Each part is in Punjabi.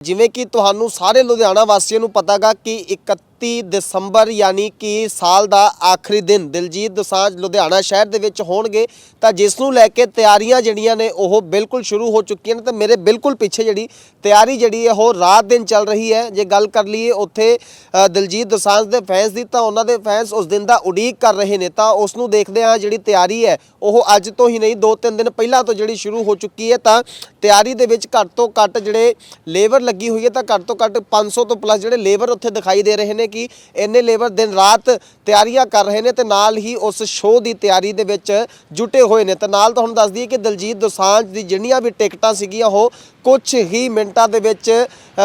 ਜਿਵੇਂ ਕਿ ਤੁਹਾਨੂੰ ਸਾਰੇ ਲੁਧਿਆਣਾ ਵਾਸੀਆਂ ਨੂੰ ਪਤਾਗਾ ਕਿ 31 ਦਸੰਬਰ, ਯਾਨੀ ਕਿ ਸਾਲ ਦਾ ਆਖਰੀ ਦਿਨ ਦਿਲਜੀਤ ਦੋਸਾਂਝ ਲੁਧਿਆਣਾ ਸ਼ਹਿਰ ਦੇ ਵਿੱਚ ਹੋਣਗੇ। ਤਾਂ ਜਿਸ ਨੂੰ ਲੈ ਕੇ ਤਿਆਰੀਆਂ ਜਿਹੜੀਆਂ ਨੇ, ਉਹ ਬਿਲਕੁਲ ਸ਼ੁਰੂ ਹੋ ਚੁੱਕੀਆਂ ਨੇ ਤੇ ਮੇਰੇ ਬਿਲਕੁਲ ਪਿੱਛੇ ਜਿਹੜੀ ਤਿਆਰੀ ਜਿਹੜੀ ਹੈ, ਉਹ ਰਾਤ ਦਿਨ ਚੱਲ ਰਹੀ ਹੈ। ਜੇ ਗੱਲ ਕਰ ਲਈਏ ਉੱਥੇ ਦਿਲਜੀਤ ਦੋਸਾਂਝ ਦੇ ਫੈਨਸ ਦੀ, ਤਾਂ ਉਹਨਾਂ ਦੇ ਫੈਨਸ ਉਸ ਦਿਨ ਦਾ ਉਡੀਕ ਕਰ ਰਹੇ ਨੇ। ਤਾਂ ਉਸ ਨੂੰ ਦੇਖਦੇ ਆ ਜਿਹੜੀ ਤਿਆਰੀ ਹੈ, ਉਹ ਅੱਜ ਤੋਂ ਹੀ ਨਹੀਂ ਦੋ ਤਿੰਨ ਦਿਨ ਪਹਿਲਾਂ ਤੋਂ ਜਿਹੜੀ ਸ਼ੁਰੂ ਹੋ ਚੁੱਕੀ ਹੈ। ਤਾਂ ਤਿਆਰੀ ਦੇ ਵਿੱਚ ਘੱਟ ਤੋਂ ਘੱਟ ਜਿਹੜੇ ਲੇਬਰ ਲੱਗੀ ਹੋਈ ਹੈ, ਤਾਂ ਘੱਟ ਤੋਂ ਘੱਟ 500 ਤੋਂ ਪਲੱਸ ਜਿਹੜੇ ਲੇਬਰ ਉੱਥੇ ਦਿਖਾਈ ਦੇ ਰਹੇ ਨੇ। ਕਿ ਇੰਨੇ ਲੇਬਰ ਦਿਨ ਰਾਤ ਤਿਆਰੀਆਂ ਕਰ ਰਹੇ ਨੇ ਤੇ ਨਾਲ ਹੀ ਉਸ ਸ਼ੋਅ ਦੀ ਤਿਆਰੀ ਦੇ ਵਿੱਚ ਜੁਟੇ ਹੋਏ ਨੇ। ਤੇ ਨਾਲ ਤੁਹਾਨੂੰ ਦੱਸ ਦਈਏ ਕਿ ਦਿਲਜੀਤ ਦੋਸਾਂਝ ਦੀ ਜਿੰਨੀਆਂ ਵੀ ਟਿਕਟਾਂ ਸੀਗੀਆਂ, ਉਹ ਕੁਝ ਹੀ ਮਿੰਟਾਂ ਦੇ ਵਿੱਚ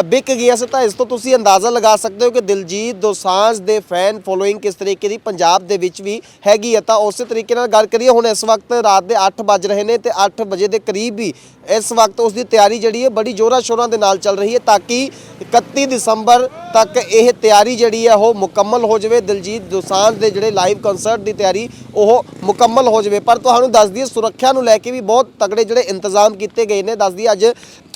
ਵਿਕ ਗਈਆਂ ਸੀ। ਤਾਂ ਇਸ ਤੋਂ ਤੁਸੀਂ ਅੰਦਾਜ਼ਾ ਲਗਾ ਸਕਦੇ ਹੋ ਕਿ ਦਿਲਜੀਤ ਦੋਸਾਂਝ ਦੇ ਫੈਨ ਫੋਲੋਇੰਗ ਕਿਸ ਤਰੀਕੇ ਦੀ ਪੰਜਾਬ ਦੇ ਵਿੱਚ ਵੀ ਹੈਗੀ ਹੈ। ਤਾਂ ਉਸੇ ਤਰੀਕੇ ਨਾਲ ਗੱਲ ਕਰੀਏ, ਹੁਣ ਇਸ ਵਕਤ ਰਾਤ ਦੇ 8 ਵੱਜ ਰਹੇ ਨੇ ਤੇ 8 ਵਜੇ ਦੇ ਕਰੀਬ ਵੀ ਇਸ ਵਕਤ ਉਸ ਦੀ ਤਿਆਰੀ ਜਿਹੜੀ ਹੈ, ਬੜੀ ਜ਼ੋਰਾਂ ਸ਼ੋਰਾਂ ਦੇ ਨਾਲ ਚੱਲ ਰਹੀ ਹੈ, ਤਾਂ ਕਿ 31 ਦਸੰਬਰ ਤੱਕ ਇਹ ਤਿਆਰੀ ਜਿਹੜੀ ਹੈ ਉਹ ਮੁਕੰਮਲ ਹੋ ਜਾਵੇ, ਦਿਲਜੀਤ ਦੋਸਾਂਝ ਦੇ ਜਿਹੜੇ ਲਾਈਵ ਕਨਸਰਟ ਦੀ ਤਿਆਰੀ, ਉਹ ਮੁਕੰਮਲ ਹੋ ਜਾਵੇ। ਪਰ ਤੁਹਾਨੂੰ ਦੱਸ ਦਈਏ, ਸੁਰੱਖਿਆ ਨੂੰ ਲੈ ਕੇ ਵੀ ਬਹੁਤ ਤਗੜੇ ਜਿਹੜੇ ਇੰਤਜ਼ਾਮ ਕੀਤੇ ਗਏ ਨੇ। ਦੱਸ ਦਈਏ, ਅੱਜ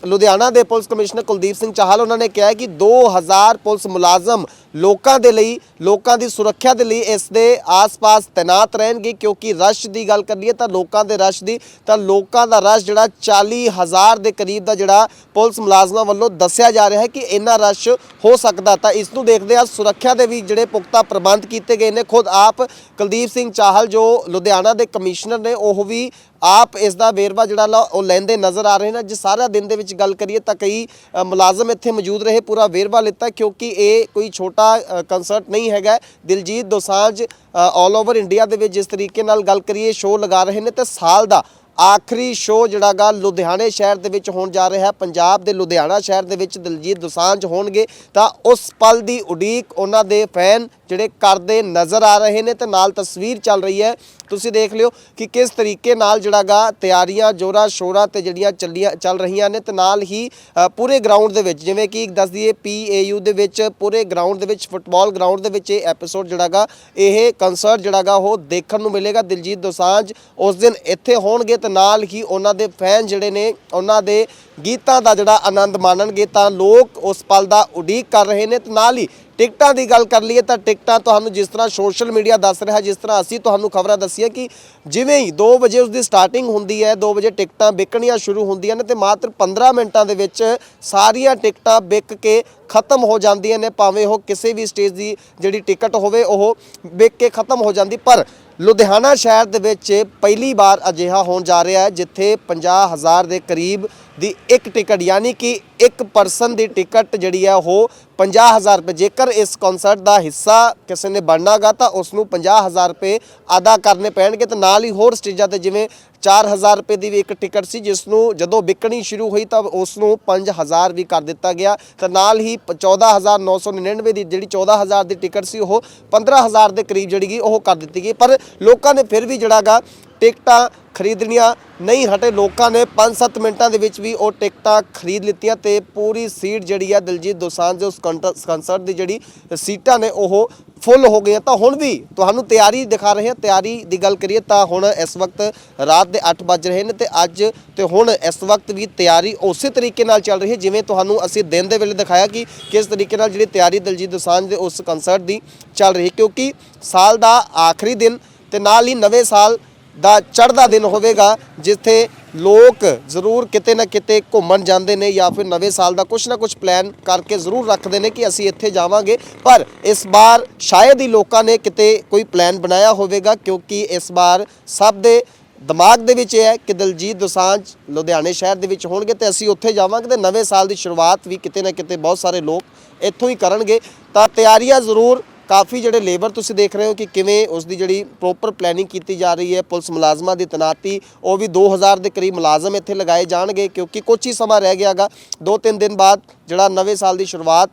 ਲੁਧਿਆਣਾ ਦੇ ਪੁਲਿਸ ਕਮਿਸ਼ਨਰ ਕੁਲਦੀਪ ਸਿੰਘ ਚਾਹਲ, ਉਹਨਾਂ ਨੇ ਕਿਹਾ ਕਿ 2000 ਪੁਲਿਸ ਮੁਲਾਜ਼ਮ ਲੋਕਾਂ ਦੇ ਲਈ, ਲੋਕਾਂ ਦੀ ਸੁਰੱਖਿਆ ਦੇ ਲਈ ਇਸ ਦੇ ਆਸ-ਪਾਸ ਤੈਨਾਤ ਰਹਿਣਗੇ, ਕਿਉਂਕਿ ਰਸ਼ ਦੀ ਗੱਲ ਕਰੀਏ ਤਾਂ ਲੋਕਾਂ ਦੇ ਰਸ਼ ਦੀ, ਤਾਂ ਲੋਕਾਂ ਦਾ ਰਸ਼ ਜਿਹੜਾ 40000 ਦੇ ਕਰੀਬ ਦਾ ਜਿਹੜਾ ਪੁਲਿਸ ਮੁਲਾਜ਼ਮਾਂ ਵੱਲੋਂ ਦੱਸਿਆ ਜਾ ਰਿਹਾ ਹੈ ਕਿ ਇੰਨਾ ਰਸ਼ ਹੋ ਸਕਦਾ। ਤਾਂ ਇਸ ਨੂੰ ਦੇਖਦੇ ਆ ਸੁਰੱਖਿਆ ਦੇ ਵੀ ਜਿਹੜੇ ਪੁਖਤਾ ਪ੍ਰਬੰਧ ਕੀਤੇ ਗਏ ਨੇ, ਖੁਦ ਆਪ ਕੁਲਦੀਪ ਸਿੰਘ ਚਾਹਲ ਜੋ ਲੁਧਿਆਣਾ ਦੇ ਕਮਿਸ਼ਨਰ ਨੇ, ਉਹ ਵੀ ਆਪ ਇਸ ਦਾ ਵੇਰਵਾ ਜਿਹੜਾ ਲਾ ਉਹ ਲੈਂਦੇ ਨਜ਼ਰ ਆ ਰਹੇ ਨੇ। ਜੇ ਸਾਰਾ ਦਿਨ ਦੇ ਵਿੱਚ ਗੱਲ ਕਰੀਏ ਤਾਂ ਕਈ ਮੁਲਾਜ਼ਮ ਇੱਥੇ ਮੌਜੂਦ ਰਹੇ, ਪੂਰਾ ਵੇਰਵਾ ਲਿੱਤਾ ਕਿਉਂਕਿ ਇਹ ਕੋਈ ਛੋਟਾ ਕੰਸਰਟ ਨਹੀਂ ਹੈਗਾ। Diljit Dosanjh all over India ਦੇ ਵਿੱਚ ਜਿਸ ਤਰੀਕੇ ਨਾਲ ਗੱਲ ਕਰੀਏ ਸ਼ੋਅ ਲਗਾ ਰਹੇ ਨੇ ਤੇ ਸਾਲ ਦਾ ਆਖਰੀ ਸ਼ੋਅ ਜਿਹੜਾ ਗਾ ਲੁਧਿਆਣੇ ਸ਼ਹਿਰ ਦੇ ਵਿੱਚ ਹੋਣ ਜਾ ਰਿਹਾ। ਹੈ ਪੰਜਾਬ ਦੇ ਲੁਧਿਆਣਾ ਸ਼ਹਿਰ ਦੇ ਵਿੱਚ ਦਿਲਜੀਤ ਦੋਸਾਂਝ ਹੋਣਗੇ ਤਾਂ ਉਸ ਪਲ ਦੀ ਉਡੀਕ ਉਹਨਾਂ ਦੇ ਫੈਨ ਜਿਹੜੇ ਕਰਦੇ ਨਜ਼ਰ ਆ ਰਹੇ ਨੇ ਤੇ ਨਾਲ ਤਸਵੀਰ ਚੱਲ ਰਹੀ ਹੈ। ਤੁਸੀਂ ਦੇਖ ਲਿਓ ਕਿ ਕਿਸ ਤਰੀਕੇ ਨਾਲ ਜਿਹੜਾ ਗਾ ਤਿਆਰੀਆਂ, ਜੋਰਾ, ਸ਼ੋਰਾ ਤੇ ਜਿਹੜੀਆਂ ਚੱਲੀਆਂ ਚੱਲ ਰਹੀਆਂ ਨੇ ਤੇ ਨਾਲ ਹੀ ਪੂਰੇ ਗਰਾਊਂਡ ਦੇ ਵਿੱਚ ਜਿਵੇਂ ਕਿ ਦੱਸ ਦਈਏ ਪੀਏਯੂ ਦੇ ਵਿੱਚ, ਪੂਰੇ ਗਰਾਊਂਡ ਦੇ ਵਿੱਚ ਫੁੱਟਬਾਲ ਗਰਾਊਂਡ ਦੇ ਵਿੱਚ ਇਹ ਐਪੀਸੋਡ ਜਿਹੜਾ ਗਾ, ਇਹ ਕਨਸਰਟ ਜਿਹੜਾ ਗਾ ਉਹ ਦੇਖਣ ਨੂੰ ਮਿਲੇਗਾ। ਦਿਲਜੀਤ ਦੋਸਾਂਝ ਉਸ ਦਿਨ ਇੱਥੇ ਹੋਣਗੇ ਤੇ ਨਾਲ ਹੀ ਉਹਨਾਂ ਦੇ ਫੈਨ ਜਿਹੜੇ ਨੇ, ਉਹਨਾਂ ਦੇ ਗੀਤਾਂ ਦਾ ਜਿਹੜਾ ਆਨੰਦ ਮਾਣਨਗੇ ਤਾਂ ਲੋਕ ਉਸ ਪਲ ਦਾ ਉਡੀਕ ਕਰ ਰਹੇ ਨੇ ਤੇ ਨਾਲ ਹੀ ਟਿਕਟਾਂ ਦੀ ਗੱਲ ਕਰ ਲਈਏ ਤਾਂ ਟਿਕਟਾਂ ਤੁਹਾਨੂੰ ਜਿਸ ਤਰ੍ਹਾਂ ਸੋਸ਼ਲ ਮੀਡੀਆ ਦੱਸ ਰਿਹਾ, ਜਿਸ ਤਰ੍ਹਾਂ ਅਸੀਂ ਤੁਹਾਨੂੰ ਖਬਰਾਂ ਦੱਸੀਆਂ ਕਿ ਜਿਵੇਂ ਹੀ 2 ਵਜੇ ਉਸ ਦੀ ਸਟਾਰਟਿੰਗ ਹੁੰਦੀ ਹੈ 2 ਵਜੇ ਟਿਕਟਾਂ ਵਿਕਣੀਆਂ ਸ਼ੁਰੂ ਹੁੰਦੀਆਂ ਨੇ ਤੇ ਮਾਤਰ 15 ਮਿੰਟਾਂ ਦੇ ਵਿੱਚ ਸਾਰੀਆਂ ਟਿਕਟਾਂ ਵਿਕ ਕੇ ਖਤਮ ਹੋ ਜਾਂਦੀਆਂ ਨੇ, ਭਾਵੇਂ ਉਹ ਕਿਸੇ ਵੀ ਸਟੇਜ ਦੀ ਜਿਹੜੀ ਟਿਕਟ ਹੋਵੇ, ਉਹ ਵਿਕ ਕੇ ਖਤਮ ਹੋ ਜਾਂਦੀ। ਪਰ ਲੁਧਿਆਣਾ ਸ਼ਹਿਰ ਦੇ ਵਿੱਚ ਪਹਿਲੀ ਵਾਰ ਅਜਿਹਾ ਹੋਣ ਜਾ ਰਿਹਾ ਹੈ, ਜਿੱਥੇ 50000 ਦੇ ਕਰੀਬ ਦੀ ਇੱਕ ਟਿਕਟ, ਯਾਨੀ ਕਿ ਇੱਕ ਪਰਸਨ ਦੀ ਟਿਕਟ ਜਿਹੜੀ ਹੈ ਉਹ 50000 ਰੁਪਏ। ਜੇਕਰ ਇਸ ਕਨਸਰਟ ਦਾ ਹਿੱਸਾ ਕਿਸੇ ਨੇ ਬਣਨਾਗਾ ਤਾਂ ਉਸ ਨੂੰ 50000 ਰੁਪਏ ਅਦਾ ਕਰਨੇ ਪੈਣਗੇ। ਤੇ ਨਾਲ ਹੀ ਹੋਰ ਸਟੇਜਾਂ ਤੇ ਜਿਵੇਂ 4000 ਰੁਪਏ ਦੀ ਵੀ ਇੱਕ ਟਿਕਟ ਸੀ ਜਿਸ ਨੂੰ ਜਦੋਂ ਵਿਕਣੀ ਸ਼ੁਰੂ ਹੋਈ, ਤਾਂ ਉਸ ਨੂੰ 5000 ਵੀ ਕਰ ਦਿੱਤਾ ਗਿਆ। ਤੇ ਨਾਲ ਹੀ 14999 ਦੀ ਜਿਹੜੀ 14000 ਦੀ ਟਿਕਟ ਸੀ, ਉਹ 15000 ਦੇ ਕਰੀਬ ਜਿਹੜੀ ਗਈ ਉਹ ਕਰ ਦਿੱਤੀ ਗਈ। ਪਰ ਲੋਕਾਂ ਨੇ ਫਿਰ ਵੀ ਜਿਹੜਾਗਾ ਟਿਕਟਾਂ ਖਰੀਦਣੀਆਂ ਨਹੀਂ ਹਟੇ। ਲੋਕਾਂ ਨੇ 5-7 ਮਿੰਟਾਂ ਦੇ ਵਿੱਚ ਵੀ ਉਹ ਟਿਕਟਾਂ ਖਰੀਦ ਲਿੱਤੀਆਂ ਤੇ ਪੂਰੀ ਸੀਟ ਜਿਹੜੀ ਆ ਦਿਲਜੀਤ ਦੋਸਾਂਝ ਦੇ ਉਸ ਕੰਸਰਟ ਦੀ ਜਿਹੜੀ ਸੀਟਾਂ ਨੇ ਉਹ ਫੁੱਲ ਹੋ ਗਈਆਂ। ਤਾਂ ਹੁਣ ਵੀ ਤੁਹਾਨੂੰ ਤਿਆਰੀ ਦਿਖਾ ਰਹੇ ਹਾਂ। ਤਿਆਰੀ ਦੀ ਗੱਲ ਕਰੀਏ ਤਾਂ ਹੁਣ ਇਸ ਵਕਤ ਰਾਤ ਦੇ 8 ਵੱਜ ਰਹੇ ਨੇ ਤੇ ਅੱਜ ਤੇ ਹੁਣ ਇਸ ਵਕਤ ਵੀ ਤਿਆਰੀ ਉਸੇ ਤਰੀਕੇ ਨਾਲ ਚੱਲ ਰਹੀ ਹੈ, ਜਿਵੇਂ ਤੁਹਾਨੂੰ ਅਸੀਂ ਦਿਨ ਦੇ ਵੇਲੇ ਦਿਖਾਇਆ ਕਿ ਕਿਸ ਤਰੀਕੇ ਨਾਲ ਜਿਹੜੀ ਤਿਆਰੀ ਦਿਲਜੀਤ ਦੋਸਾਂਝ ਦੇ ਉਸ ਕੰਸਰਟ ਦੀ ਚੱਲ ਰਹੀ ਕਿਉਂਕਿ ਸਾਲ ਦਾ ਆਖਰੀ ਦਿਨ ਤੇ ਨਾਲ ਹੀ ਨਵੇਂ ਸਾਲ ਦਾ ਚੜ੍ਹਦਾ ਦਿਨ ਹੋਵੇਗਾ, ਜਿੱਥੇ ਲੋਕ ਜ਼ਰੂਰ ਕਿਤੇ ਨਾ ਕਿਤੇ ਘੁੰਮਣ ਜਾਂਦੇ ਨੇ ਜਾਂ ਫਿਰ ਨਵੇਂ ਸਾਲ ਦਾ ਕੁਝ ਨਾ ਕੁਝ ਪਲਾਨ ਕਰਕੇ ਜ਼ਰੂਰ ਰੱਖਦੇ ਨੇ ਕਿ ਅਸੀਂ ਇੱਥੇ ਜਾਵਾਂਗੇ। ਪਰ ਇਸ ਵਾਰ ਸ਼ਾਇਦ ਹੀ ਲੋਕਾਂ ਨੇ ਕਿਤੇ ਕੋਈ ਪਲਾਨ ਬਣਾਇਆ ਹੋਵੇਗਾ, ਕਿਉਂਕਿ ਇਸ ਵਾਰ ਸਭ ਦੇ ਦਿਮਾਗ ਦੇ ਵਿੱਚ ਇਹ ਹੈ ਕਿ ਦਲਜੀਤ ਦੋਸਾਂਝ ਲੁਧਿਆਣੇ ਸ਼ਹਿਰ ਦੇ ਵਿੱਚ ਹੋਣਗੇ ਤੇ ਅਸੀਂ ਉੱਥੇ ਜਾਵਾਂਗੇ ਤੇ ਨਵੇਂ ਸਾਲ ਦੀ ਸ਼ੁਰੂਆਤ ਵੀ ਕਿਤੇ ਨਾ ਕਿਤੇ ਬਹੁਤ ਸਾਰੇ ਲੋਕ ਇੱਥੋਂ ਹੀ ਕਰਨਗੇ। ਤਾਂ ਤਿਆਰੀਆਂ ਜ਼ਰੂਰ ਕਾਫੀ ਜਿਹੜੇ ਲੇਬਰ ਤੁਸੀਂ ਦੇਖ ਰਹੇ ਹੋ ਕਿ ਕਿਵੇਂ ਉਸ ਦੀ ਜਿਹੜੀ ਪ੍ਰੋਪਰ ਪਲੈਨਿੰਗ ਕੀਤੀ ਜਾ ਰਹੀ ਹੈ, ਪੁਲਿਸ ਮੁਲਾਜ਼ਮਾਂ ਦੀ ਤਨਾਤੀ, ਉਹ ਵੀ 2000 ਦੇ ਕਰੀਬ ਮੁਲਾਜ਼ਮ ਇੱਥੇ ਲਗਾਏ ਜਾਣਗੇ ਕਿਉਂਕਿ ਕੁਝ ਹੀ ਸਮਾਂ ਰਹਿ ਗਿਆਗਾ। ਦੋ ਤਿੰਨ ਦਿਨ ਬਾਅਦ ਜਿਹੜਾ ਨਵੇਂ ਸਾਲ ਦੀ ਸ਼ੁਰੂਆਤ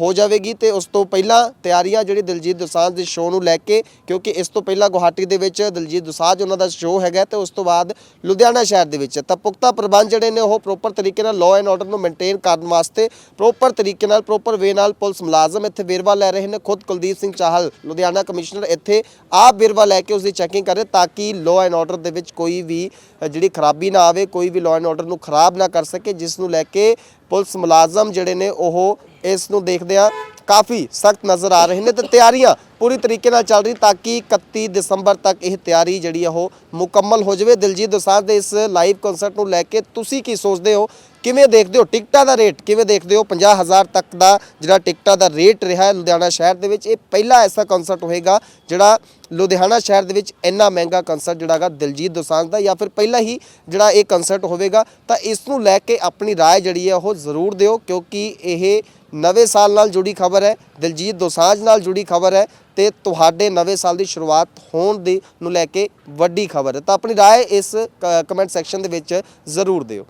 ਹੋ ਜਾਵੇਗੀ ਤੇ ਉਸ ਤੋਂ ਪਹਿਲਾਂ ਤਿਆਰੀਆਂ ਜਿਹੜੀ ਦਿਲਜੀਤ ਦੋਸਾਂਝ ਦੇ ਸ਼ੋਅ ਨੂੰ ਲੈ ਕੇ, ਕਿਉਂਕਿ ਇਸ ਤੋਂ ਪਹਿਲਾਂ ਗੁਹਾਟੀ ਦੇ ਵਿੱਚ ਦਿਲਜੀਤ ਦੋਸਾਂਝ ਉਹਨਾਂ ਦਾ ਸ਼ੋਅ ਹੈਗਾ ਤੇ ਉਸ ਤੋਂ ਬਾਅਦ ਲੁਧਿਆਣਾ ਸ਼ਹਿਰ ਦੇ ਵਿੱਚ। ਤਾਂ ਪੁਖਤਾ ਪ੍ਰਬੰਧ ਜਿਹੜੇ ਨੇ ਉਹ ਪ੍ਰੋਪਰ ਤਰੀਕੇ ਨਾਲ ਲਾਅ ਐਂਡ ਆਰਡਰ ਨੂੰ ਮੇਨਟੇਨ ਕਰਨ ਵਾਸਤੇ ਪ੍ਰੋਪਰ ਤਰੀਕੇ ਨਾਲ ਪ੍ਰੋਪਰ ਵੇ ਨਾਲ ਪੁਲਿਸ ਮੁਲਾਜ਼ਮ ਇੱਥੇ ਵੇਰਵਾ ਲੈ ਰਹੇ ਨੇ। ਖੁਦ ਕੁਲਦੀਪ ਸਿੰਘ ਚਾਹਲ, ਲੁਧਿਆਣਾ ਕਮਿਸ਼ਨਰ ਇੱਥੇ ਆਪ ਵੇਰਵਾ ਲੈ ਕੇ ਉਸ ਦੀ ਚੈਕਿੰਗ ਕਰੇ ਤਾਂ ਕਿ ਲਾਅ ਐਂਡ ਆਰਡਰ ਦੇ ਵਿੱਚ ਕੋਈ ਵੀ ਜਿਹੜੀ ਖਰਾਬੀ ਨਾ ਆਵੇ, ਕੋਈ ਵੀ ਲਾਅ ਐਂਡ ਆਰਡਰ ਨੂੰ ਖਰਾਬ ਨਾ ਕਰ ਸਕੇ, ਜਿਸ ਨੂੰ ਲੈ ਕੇ ਪੁਲਿਸ ਮੁਲਾਜ਼ਮ ਜਿਹੜੇ ਨੇ ਉਹ ਇਸ ਨੂੰ ਦੇਖਦੇ ਆ ਕਾਫੀ ਸਖਤ ਨਜ਼ਰ ਆ ਰਹੇ ਨੇ ਤੇ ਤਿਆਰੀਆਂ ਪੂਰੀ ਤਰੀਕੇ ਨਾਲ ਚੱਲ ਰਹੀ ਤਾਂ ਕਿ 31 ਦਸੰਬਰ ਤੱਕ ਇਹ ਤਿਆਰੀ ਜਿਹੜੀ ਆ ਉਹ ਮੁਕੰਮਲ ਹੋ ਜਾਵੇ ਦਿਲਜੀਤ ਦੋਸਾਂਝ ਦੇ ਇਸ ਲਾਈਵ ਕਨਸਰਟ ਨੂੰ ਲੈ ਕੇ ਤੁਸੀਂ ਕੀ ਸੋਚਦੇ ਹੋ ਕਿਵੇਂ ਦੇਖਦੇ ਹੋ ਟਿਕਟਾਂ ਦਾ ਰੇਟ ਕਿਵੇਂ ਦੇਖਦੇ ਹੋ 50000 ਤੱਕ ਦਾ ਜਿਹੜਾ ਟਿਕਟਾਂ ਦਾ ਰੇਟ ਰਿਹਾ ਹੈ ਲੁਧਿਆਣਾ ਸ਼ਹਿਰ ਦੇ ਵਿੱਚ ਇਹ ਪਹਿਲਾ ਐਸਾ ਕਨਸਰਟ ਹੋਏਗਾ ਜਿਹੜਾ ਲੁਧਿਆਣਾ ਸ਼ਹਿਰ ਦੇ ਵਿੱਚ ਇੰਨਾ ਮਹਿੰਗਾ ਕਨਸਰਟ ਜਿਹੜਾਗਾ ਦਿਲਜੀਤ ਦੋਸਾਂਝ ਦਾ ਜਾਂ ਫਿਰ ਪਹਿਲਾ ਹੀ ਜਿਹੜਾ ਇਹ ਕਨਸਰਟ ਹੋਵੇਗਾ ਤਾਂ ਇਸ ਨੂੰ ਲੈ ਕੇ ਆਪਣੀ رائے ਜਿਹੜੀ ਹੈ ਉਹ ਜ਼ਰੂਰ ਦਿਓ ਕਿਉਂਕਿ ਇਹ ਨਵੇਂ ਸਾਲ ਨਾਲ ਜੁੜੀ ਖਬਰ ਹੈ ਦਿਲਜੀਤ ਦੋਸਾਂਝ ਨਾਲ ਜੁੜੀ ਖਬਰ ਹੈ ਤੇ ਤੁਹਾਡੇ ਨਵੇਂ ਸਾਲ ਦੀ ਸ਼ੁਰੂਆਤ ਹੋਣ ਦੀ ਨੂੰ ਲੈ ਕੇ ਵੱਡੀ ਖਬਰ ਹੈ ਤਾਂ ਆਪਣੀ رائے ਇਸ ਕਮੈਂਟ ਸੈਕਸ਼ਨ ਦੇ ਵਿੱਚ ਜ਼ਰੂਰ ਦਿਓ